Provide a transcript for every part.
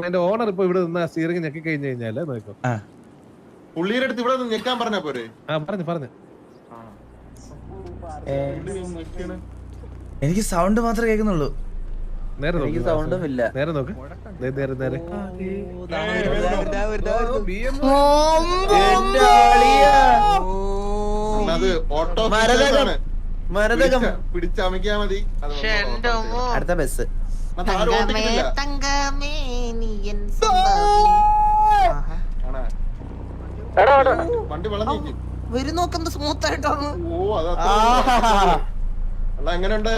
അതിന്റെ ഓണർ ഇപ്പൊ ഇവിടെ നിന്ന് സ്റ്റിയറിംഗ് ഞെക്കി കഴിഞ്ഞു കഴിഞ്ഞാൽ നോക്കോ പുള്ളിയുടെ അടുത്ത് ഇവിടെ നിന്ന് ഞെക്കാൻ പറഞ്ഞ പോരെ? ആ പറഞ്ഞു പറഞ്ഞു. എനിക്ക് സൗണ്ട് മാത്രമേ കേൾക്കുന്നുള്ളൂ. നേരെ നോക്ക്. സൗണ്ടും ഇല്ല. നേരെ നോക്ക്. ദേ, നേരെ നേരെ. അത് ഓട്ടോ മതി. എന്റെ. അടുത്ത ബസ്. തങ്കമേ. തങ്കമേ നീ എൻ? വണ്ടി വെള്ളം നീക്കി. വരും നോക്കുന്നത് സ്മൂത്ത് ആയിട്ടാണ് ഓ അതാ അല്ല എങ്ങനെയുണ്ട്?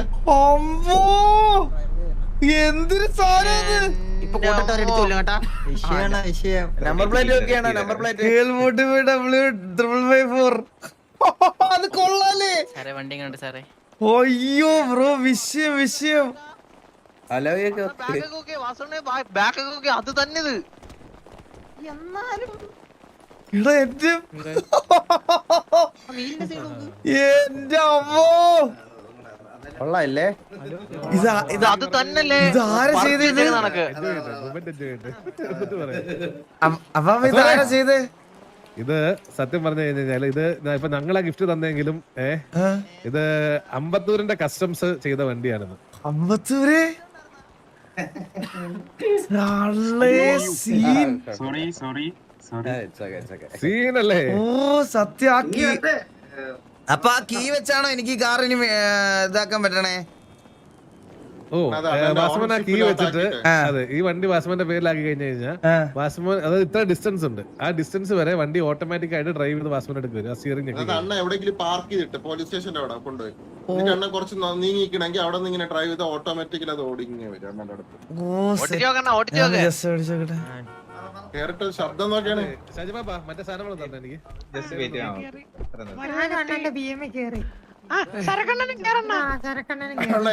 എന്തൊരു സാധനം നമ്പർ പ്ലേറ്റ് ഒക്കെയാണ് നമ്പർ പ്ലേറ്റ് അത്. കൊള്ളാലേ. സാറേ വണ്ടി കണ്ടു സാറേ? അയ്യോ ബ്രോ വിഷയം വിഷയം. അത് തന്നെ ഇത് എന്നാലും എന്റെ അമ്മോ! കൊള്ളാല്ലേ അത് തന്നല്ലേ? ഇതാരാ ചെയ്തത്. അപ്പൊ ഇതാരാ ചെയ്തേ? സത്യം പറഞ്ഞു കഴിഞ്ഞാൽ ഇത് ഇപ്പൊ ഞങ്ങളെ ഗിഫ്റ്റ് തന്നെങ്കിലും ഏഹ് ഇത് അമ്പത്തൂരിന്റെ കസ്റ്റംസ് ചെയ്ത വണ്ടിയാണിത്. അമ്പത്തൂര്? സോറി സോറി സോറി സീനല്ലേ ഓ സത്യ അപ്പൊ ആ കീ വെച്ചാണോ എനിക്ക് ഈ ഏ, ഇതാക്കാൻ പറ്റണേ? ഓ വാസുമൻ ആ കീ വെച്ചിട്ട്. അതെ ഈ വണ്ടി വാസുമന്റെ പേരിലാക്കി കഴിഞ്ഞു കഴിഞ്ഞാൽ. വാസുമൻ അത് ഇത്ര ഡിസ്റ്റൻസ് ഉണ്ട്. ആ ഡിസ്റ്റൻസ് വരെ വണ്ടി ഓട്ടോമാറ്റിക് ആയിട്ട് ഡ്രൈവ് ചെയ്ത് വാസുമൻ എടുക്കും ആ സ്റ്റിയറിംഗ് എവിടെയെങ്കിലും പാർക്ക് ചെയ്തിട്ട് പോലീസ് സ്റ്റേഷന്റെ അവിടെ കൊണ്ടുപോയി. എന്നിട്ട് അണ്ണ കുറച്ച് നീങ്ങിക്കണമെങ്കിൽ അവിടെ നിന്ന് ഇങ്ങനെ ഡ്രൈവ് ചെയ്ത് ഓട്ടോമാറ്റിക്കലി അത് ഓടിങ്ങി വരും അണ്ണന്റെ അടുത്ത്. കേറിട്ട് ശബ്ദം നോക്കിയാണ്. മറ്റേ സാധനങ്ങൾ തന്നെ എനിക്ക്?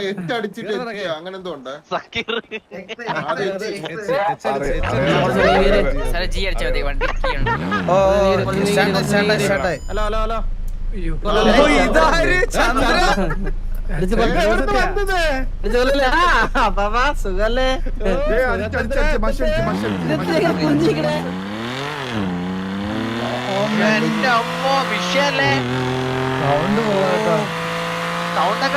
എട്ട് അടിച്ചിട്ട് എത്തിയ? അങ്ങനെ എന്തോ ഉണ്ട്? അങ്ങനെ ഹലോ ഹലോ ഹലോ. സുഖല്ലേ എന്റെ അമ്മോ വിഷയല്ലേ സൗണ്ട് പോകാട്ടോ സൗണ്ട്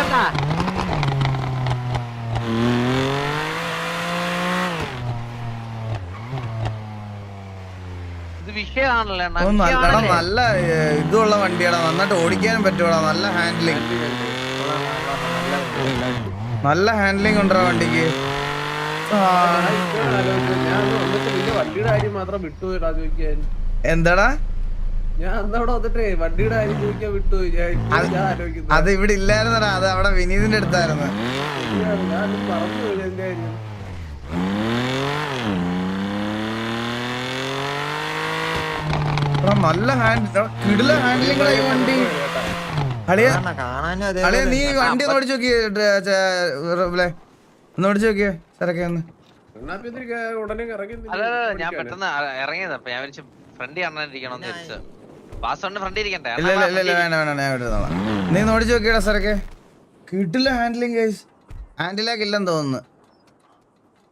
ഓ നല്ല ഇതുള്ള വണ്ടിയാടാ നന്നായിട്ട് ഓടിക്കാനും പറ്റൂടാ. നല്ല ഹാൻഡിലിംഗ് നല്ല ഹാൻഡിലിംഗ് ഉണ്ടോ വണ്ടിക്ക്. എന്താടാ? അത് ഇവിടെ ഇല്ലായിരുന്നടാ. അത് അവിടെ വിനീതിന്റെ അടുത്തായിരുന്നു ശരിയാണ്, ഞാൻ പറഞ്ഞു പോയി എന്റെ കാര്യം എടാ, നല്ല ഹാൻഡ് കിടില ഹാൻഡിലിംഗ് ഈ വണ്ടി. അളിയ കാണാനും അതേ അളിയ നീ വണ്ടി ഒന്ന് ഓടിച്ചു നോക്കിയേ ഒന്ന് ഓടിച്ചു നോക്കിയേ ചരക്കെ ഒന്ന്. ഞാൻ പെട്ടെന്ന് അ- ഇറങ്ങിയത്. അപ്പൊ ഞാൻ വിളിച്ചു ഫ്രണ്ട് കാണാനിരിക്കണമെന്ന് വിചാരിച്ചു വാസോണ്ട് ഫ്രണ്ട് ഇരിക്കണ്ടേ? ഇല്ല ഇല്ല ഇല്ല ഇല്ല വേണ്ട വേണ്ട ഞാൻ വിടുന്നോളാം നീ ഒന്ന് ഓടിച്ചു നോക്കിയടാ സാറൊക്കെ കിട്ടില്ല ഹാൻഡ്ലിംഗ് ഗൈസ് ഹാൻഡിലാക്ക് തോന്നുന്നു വാസുമൻ ഒന്ന് തിരിച്ചു കൊടുത്താറേ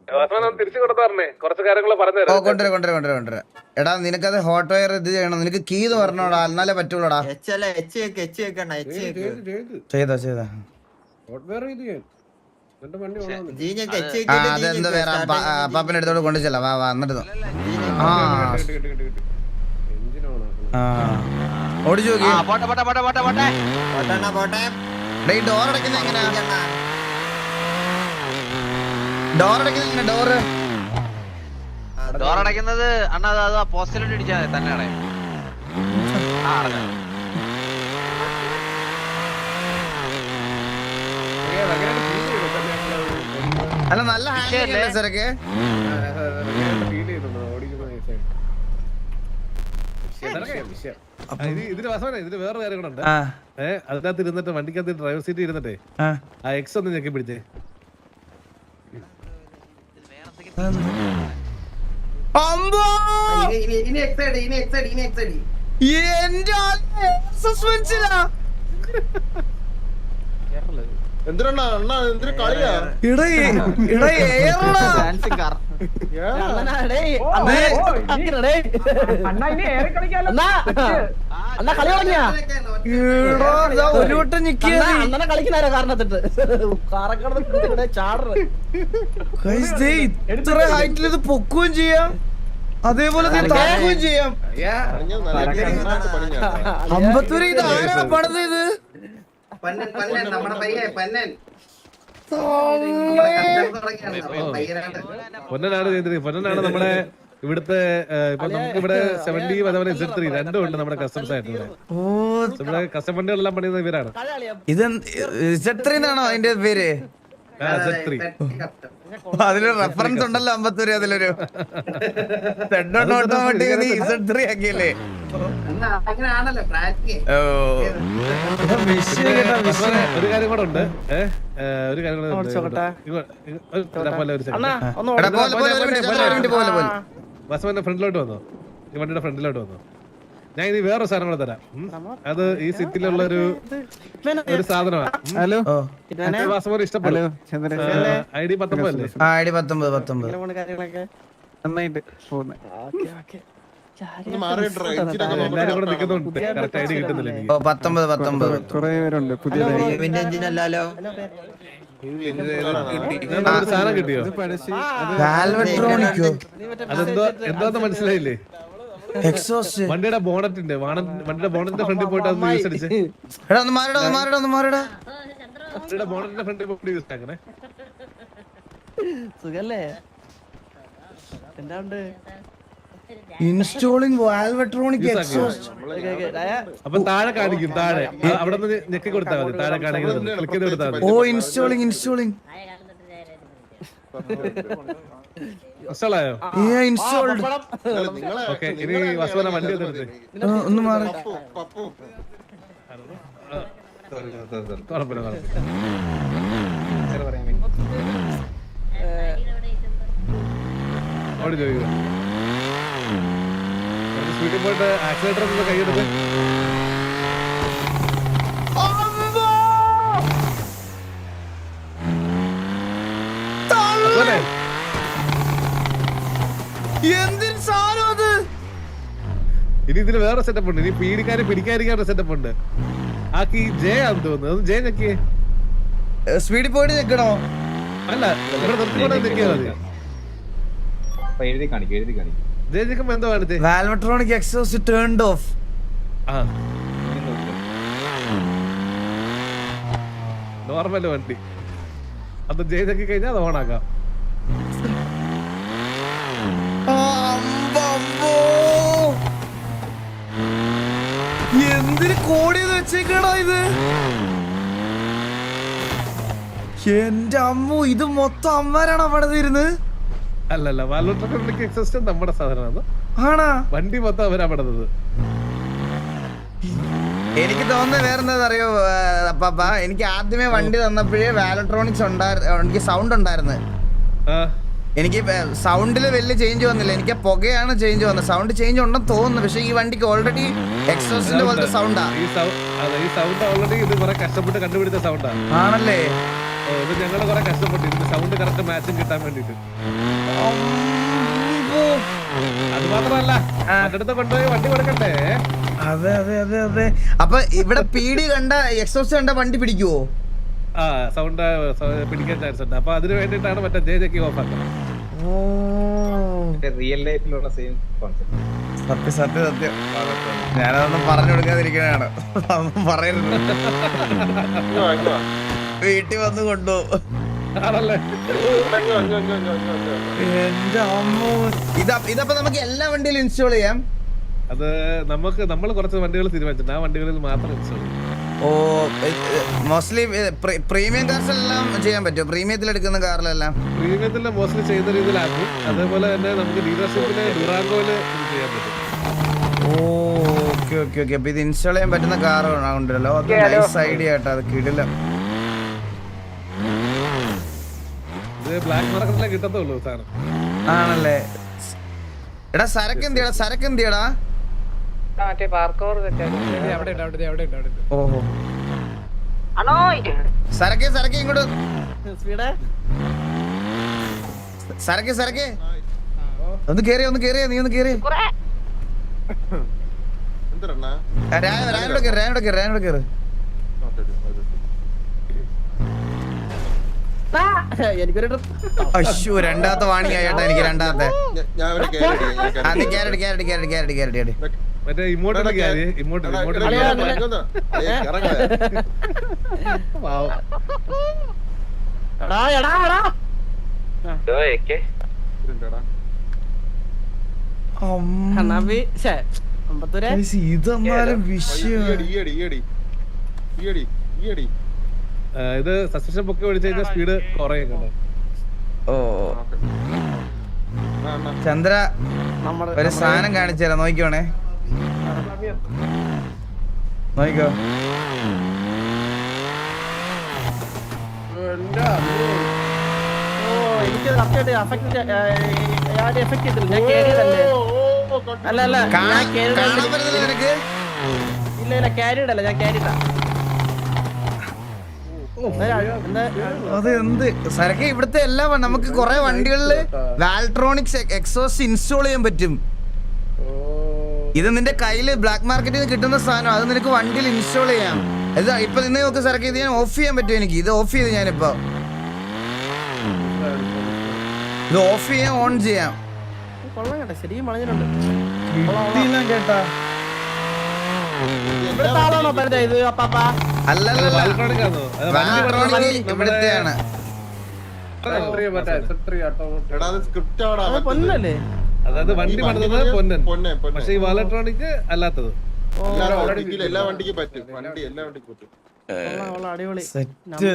കുറച്ച് കാര്യങ്ങൾ ഓ പറഞ്ഞുതരാം കൊണ്ടുവരാ നിനക്ക് അത് കൊണ്ടുവരാ. എടാ നിനക്കത് ഹോട്ട് വയർ ഇത് ചെയ്യണം. നിനക്ക് കീ എന്ന് പറഞ്ഞോടാ. എന്നാലേ പറ്റുള്ളൂടാ. ചെയ്ത് ചെയ്ത് ആ അതെന്താ വേറെ പാപ്പന്റെ അടുത്തോട് കൊണ്ടു ചെല്ലാം വാ വാ എന്നിട്ട് ആ. ഓടിച്ചു നോക്കി ഡോർ അടയ്ക്കുന്ന എങ്ങനെയാ? ഡോർ ഡോറ് അണ്ണാ അത് ആ പോസ്റ്റിലോട്ട് ഇടിച്ചാൽ മതി തന്നെ അടയും. ആ അടഞ്ഞു. അല്ല നല്ല ഹാൻഡിലിംഗ് അല്ലേ. ആ, ഇതിന് വാസവനെ ഇതിന് വേറെ ഏഹ് അതിനകത്ത് ഇരുന്നിട്ട് വണ്ടിക്കകത്ത് ഡ്രൈവർ സീറ്റ് ഇരുന്നിട്ടേ ആ. ആ എക്സ് ഒന്ന് ഞെക്കി പിടിച്ചേ അമ്പോ! കളിയാ? സസ്പെൻഷനാ എന്തിനാ അണ്ണ ഒരു വട്ടം അണ്ണനെ കാരണത്തിട്ട് കാറക്കടന്ന് ചാടറ്. ഇത്ര ഹൈറ്റിൽ ഇത് പൊക്കുകയും ചെയ്യാം. അതേപോലെ താങ്ങുകയും ചെയ്യാം. അമ്പത്തൂര് ഇത് ആരാ പണിത് ഇത്? പന്നൻ പന്നൻ നമ്മുടെ പന്നൻ. പൊന്നനാണ് ചെയ്തത് പൊന്നനാണ് നമ്മുടെ ഇവിടുത്തെ ഇപ്പൊ നമുക്ക് ഇവിടെ സെവന്റി അതേപോലെ ഇസഡ് ത്രീ രണ്ടും ഉണ്ട് നമ്മുടെ കസ്റ്റംസ് ആയിട്ട് ഇവിടെ എല്ലാം പണിയുന്ന ഇവരാണ്. ഇത് ഇസെട്രി എന്നാണോ അതിന്റെ പേര്? ഇസഡ് ത്രീ അതിലൊരു റെഫറൻസ് ഉണ്ടല്ലോ അമ്പത്തൂര് അതിലൊരു. ഓട്ടോമാറ്റിക് ഇസെഡ് ത്രീ ആക്കിയല്ലേ? ഓ. ഒരു കാര്യം കൂടെ ഉണ്ട്. ഏഹ് ഒരു കാര്യം കൂടെ ഉണ്ട്. ഇങ്ങോ- ഇങ്ങോ- ഒരു- ഇതാ പോലെ ഒരു second. ഒന്ന് എടാ, പോലെ, പോലെ, ഒരു മിനിറ്റ്, ഒരു മിനിറ്റ്, പോലെ, പോലെ. ബസ്മന്റെ ഫ്രണ്ടിലോട്ട് വന്നോ? ഈ വണ്ടിയുടെ ഫ്രണ്ടിലോട്ട് വന്നോ? ഞാൻ ഇനി വേറെ സാധനം കൂടെ തരാം. അത് ഈ സിറ്റിയിലുള്ള ഒരു ഒരു സാധനമാണ് ഹലോ? ഓ വാസമോന് ഇഷ്ടപ്പെടും. ഐ ഡി പത്തൊമ്പത് അല്ലേ? ആ ഐഡി പത്തൊമ്പത് പത്തൊമ്പത്. കാര്യങ്ങളൊക്കെ. നന്നായിട്ട് പോകുന്നു. മാറിയിട്ട് എല്ലാരും കൂടെ നിൽക്കുന്നുണ്ട്. കറക്റ്റ് ഐ ഡി പത്തൊമ്പത് പത്തൊമ്പത്. കുറെ പേരുണ്ട് പുതിയതായി ഇവന്റെ എഞ്ചിൻ അല്ലല്ലോ നിങ്ങൾക്ക് ഒരു സാധനം കിട്ടിയോ? പഴശ്ശി വാൽവട്രോണിക്കോ അതെന്തോ എന്താന്ന് മനസ്സിലായില്ലേ? എക്സോസ്റ്റ്. വണ്ടിയുടെ ഉണ്ട്. വണ്ടിയുടെ ബോണറ്റിന്റെ ഫ്രണ്ടിൽ പോയിട്ട് അത് യൂസ് അടിച്ച്. എടാ ഒന്ന് മാറിടാ ഒന്ന് മാറിടാ ഒന്ന് മാറിടാ. വണ്ടിയുടെ ബോണറ്റിന്റെ ഫ്രണ്ടിൽ പോയിട്ട് യൂസ് ആക്കണേ. സുഖല്ലേ? എന്താ ഉണ്ട്? ഇൻസ്റ്റോളിംഗ് വാൽവട്രോണിക് എക്സോസ്റ്റ് അപ്പൊ താഴെ കാണിക്കും താഴെ. അവിടെ നിന്ന് ഞെക്കി കൊടുത്താൽ മതി. താഴെ കാണിക്കുന്നത് ക്ലിക്ക് ചെയ്ത് കൊടുത്താൽ മതി. ഓ ഇൻസ്റ്റോളിംഗ് ഇൻസ്റ്റോളിംഗ് മനസ്സിലായോ ഏ ഇൻസ്റ്റോൾഡ് നിങ്ങളെ ഇനി വസുവന വണ്ടി ഒന്ന് എടുത്തേ ഒന്ന് മാറി. അവിടെ ചോദിക്കുക. സ്പീഡിൽ പോയിട്ട് ആക്സിലേറ്റർ ഒന്ന് കൈയെടുത്ത് വസുവനെ, എന്തിന് സാധനം അത്? ഇനി ഇതിന് വേറെ സെറ്റപ്പ് ഉണ്ട്. ഇനി പീഡിക്കാരെ പിടിക്കാതിരിക്കാനുള്ള സെറ്റപ്പ് ഉണ്ട്. ആക്കി ജയ ആണെന്ന് തോന്നുന്നു. അത് ജെ ഞെക്കിയേ. സ്പീഡിൽ പോയിട്ട് നിൽക്കണോ അല്ല ഇവിടെ നിർത്തിക്കൊണ്ട് നിൽക്കിയാൽ മതി. എഴുതി കാണിക്കും എഴുതി കാണിക്കും. ജെ ഞെക്കുമ്പോ എന്തോ കാണിച്ചേ വാൽവട്രോണിക് എക്സോസ്റ്റ് ടേൺഡ് ഓഫ് ആ. നോർമൽ വണ്ടി. അത് ജെ ഞെക്കി കഴിഞ്ഞാൽ അത് ഓണാക്കാം എന്തിന് കോടി വെച്ചേക്കടാ ഇത്? എന്റെ അമ്മു ഇത് മൊത്തം അമ്മരാണ് അവിടെ ഇരുന്ന്? അല്ലല്ല വാലോട്ടോണിക് എക്സിസ്റ്റ് നമ്മുടെ സാധനമാണ് ആണാ? വണ്ടി മൊത്തം അവരാ പെടുന്നത് എനിക്ക് തോന്നുന്നത് വേറെ എന്താ അറിയോ പാപ്പ? എനിക്ക് ആദ്യമേ വണ്ടി തന്നപ്പോഴേ വാലട്രോണിക്സ് ഉണ്ടായിരുന്നു എനിക്ക് സൗണ്ട് ഉണ്ടായിരുന്നു. ആ. എനിക്ക് സൗണ്ടിൽ വലിയ ചേഞ്ച് വന്നില്ല. എനിക്ക് പുകയാണ് ചേഞ്ച് വന്നത്. സൗണ്ട് ചേഞ്ച് ഉണ്ടെന്ന് തോന്നുന്നു. പക്ഷേ ഈ വണ്ടിക്ക് ഓൾറെഡി എക്സോസിന്റെ പോലത്തെ സൗണ്ടാ ഈ സൗണ്ട് ഓൾറെഡി ഇത് കുറെ കഷ്ടപ്പെട്ട് കണ്ടുപിടിച്ച സൗണ്ടാണ് ആണല്ലേ? ഇത് ഞങ്ങൾ കുറെ കഷ്ടപ്പെട്ടു. ഇതിന്റെ സൗണ്ട് കറക്റ്റ് മാച്ചും കിട്ടാൻ വേണ്ടിട്ട്. അത് മാത്രമല്ല അടുത്ത് കൊണ്ടുപോയി വണ്ടി കൊടുക്കട്ടെ അതെ അതെ അതെ അതെ. അപ്പൊ ഇവിടെ പീടി കണ്ട എക്സോസ് കണ്ട വണ്ടി പിടിക്കുവോ? ആ സൗണ്ട് പിടിക്കാൻ ചാൻസ് ഉണ്ട്. അപ്പൊ അതിന് വേണ്ടിയിട്ടാണ് മറ്റേ ജെ ജെക്കി ഓഫ് ആക്കുന്നത്. റിയൽ ലൈഫിലുള്ള സെയിം കോൺസെപ്റ്റ് സത്യം സത്യം സത്യം. ഞാനതൊന്നും പറഞ്ഞു കൊടുക്കാതിരിക്കണാണ് അതൊന്നും പറയരുത്. വീട്ടിൽ വന്ന് കൊണ്ടുപോകും ഇതപ്പോ നമുക്ക് എല്ലാ വണ്ടിയിലും ഇൻസ്റ്റാൾ ചെയ്യാം. അത് നമുക്ക് നമ്മൾ കുറച്ച് വണ്ടികൾ തീരുമാനിച്ചിട്ടുണ്ട്. ആ വണ്ടികളിൽ മാത്രം ഇൻസ്റ്റാൾ ചെയ്യും. ഓ മോസ്റ്റ്ലി പ്രീമിയം കാർസ് എല്ലാം ചെയ്യാൻ പറ്റുമോ? പ്രീമിയത്തിൽ എടുക്കുന്ന കാറിലെല്ലാം പ്രീമിയത്തിൽ മോസ്റ്റ്ലി ചെയ്യുന്ന രീതിയിലാക്കും. അതേപോലെ തന്നെ നമുക്ക് ഡീലർഷിപ്പിലെ ഡുറാങ്കോയിൽ ചെയ്യാൻ പറ്റും. ഓ ഓക്കെ ഓക്കെ ഓക്കെ അപ്പൊ ഇത് ഇൻസ്റ്റാൾ ചെയ്യാൻ പറ്റുന്ന കാർ ഉണ്ടല്ലോ. അത് നൈസ് ഐഡിയ കേട്ടോ അത് കിടില. ബ്ലാക്ക് മാർക്കറ്റിലേ കിട്ടത്തുള്ളൂ സാധനം. ആണല്ലേ? എടാ സരക്ക് എന്തിയടാ സരക്ക് എന്തിയടാ ഓഹോ. സരക്കെ സരക്കെ ഇങ്ങോട്ട്. സ്പീഡ്? സരക്കെ സരക്കെ. ഒന്ന് കേറിയ ഒന്ന് കേറിയ നീ ഒന്ന് കേറിയ. രായനോട് രായനോട് രായനോട് അശ്ശോ രണ്ടാമത്തെ വാണിയായിട്ടാ ആയിട്ടാ എനിക്ക് രണ്ടാമത്തെ. Carrot carrot carrot carrot carrot carrot മറ്റേ ഈയടി ഈയടി ആ, ഇത് സസ്പെൻഷൻ പൊക്കെ കഴിഞ്ഞാൽ സ്പീഡ് കുറയും ഓ ചന്ദ്ര ഒരു സാധനം കാണിച്ചു നോക്കിയോണേ നോക്കിക്കോ ഓ go. അല്ല അല്ല ഞാൻ ഇല്ല ഇല്ല ക്യാരിഡ് അല്ല ക്യാരിഡാ സരക്കെ ഇവിടുത്തെ എല്ലാ നമുക്ക് കുറെ വണ്ടികളിൽ വാൽട്രോണിക്സ് എക്സോസ് ഇൻസ്റ്റാൾ ചെയ്യാൻ പറ്റും. ഇത് നിന്റെ കയ്യിൽ ബ്ലാക്ക് മാർക്കറ്റിൽ നിന്ന് കിട്ടുന്ന സാധനം. അത് നിനക്ക് വണ്ടിയിൽ ഇൻസ്റ്റാൾ ചെയ്യാം. ഇത് ഇപ്പൊ നിന്നെ നോക്ക് സാർക്ക് ഇത് ഞാൻ ഓഫ് ചെയ്യാൻ പറ്റും എനിക്ക്? ഇത് ഓഫ് ചെയ്ത് ഞാനിപ്പോ. ഇത് ഓഫ് ചെയ്യാൻ ഓൺ ചെയ്യാം. കൊള്ളാം കേട്ടോ. ശരിയും പറഞ്ഞിട്ടുണ്ട്. കിട്ടിയില്ല കേട്ടാ. ഇവിടുത്തെ ആളാണോ പരിചയ ഇത് അപ്പാപ്പ? അല്ലല്ല ഇവിടുത്തെയാണ്. സ്ക്രിപ്റ്റ് പൊന്നല്ലേ? അതായത് വണ്ടി പണിതത് പൊന്നൻ. പൊന്നെ പൊന്നെ പക്ഷെ ഈ വാലക്ട്രോണിക് അല്ലാത്തത്. ഓ. എല്ലാ വണ്ടിക്കും എല്ലാ വണ്ടിക്കും പറ്റും. വണ്ടി എല്ലാ വണ്ടിക്കും പറ്റും. അടിപൊളി. സെറ്റ്.